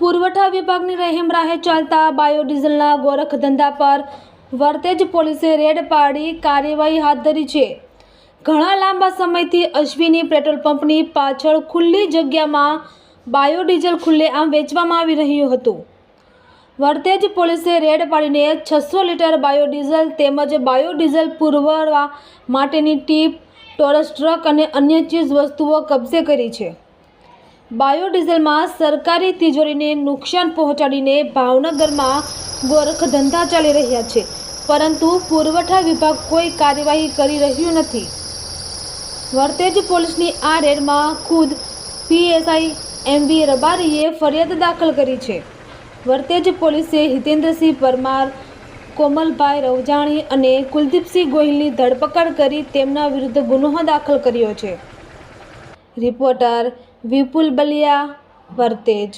પુરવઠા વિભાગની રહેમ રાહે ચાલતા બાયોડીઝલના ગોરખ ધંધા પર વર્તેજ પોલીસે રેડ પાડી કાર્યવાહી હાથ ધરી છે. ઘણા લાંબા સમયથી અશ્વિની પેટ્રોલ પંપની પાછળ ખુલ્લી જગ્યામાં બાયોડીઝલ ખુલ્લેઆમ વેચવામાં આવી રહ્યું હતું. વર્તેજ પોલીસે રેડ પાડીને છસો લીટર બાયોડીઝલ તેમજ બાયોડીઝલ પુરવવા માટેની ટીપ, ટોરસ ટ્રક અને અન્ય ચીજ વસ્તુઓ કબજે કરી છે. બાયોડીઝલમાં સરકારી તિજોરીને નુકસાન પહોંચાડીને ભાવનગરમાં ગોરખ ધંધા ચાલી રહ્યા છે. પરંતુ પુરવઠા વિભાગ કોઈ કાર્યવાહી કરી રહ્યું નથી. વર્તેજ પોલીસની આ રેડમાં ખુદ પીએસઆઈ એમ વી રબારીએ ફરિયાદ દાખલ કરી છે. વર્તેજ પોલીસે હિતેન્દ્રસિંહ પરમાર, કોમલભાઈ રવજાણી અને કુલદીપસિંહ ગોહિલની ધરપકડ કરી તેમના વિરુદ્ધ ગુનો દાખલ કર્યો છે. રિપોર્ટર વિપુલ બલિયા વર્તેજ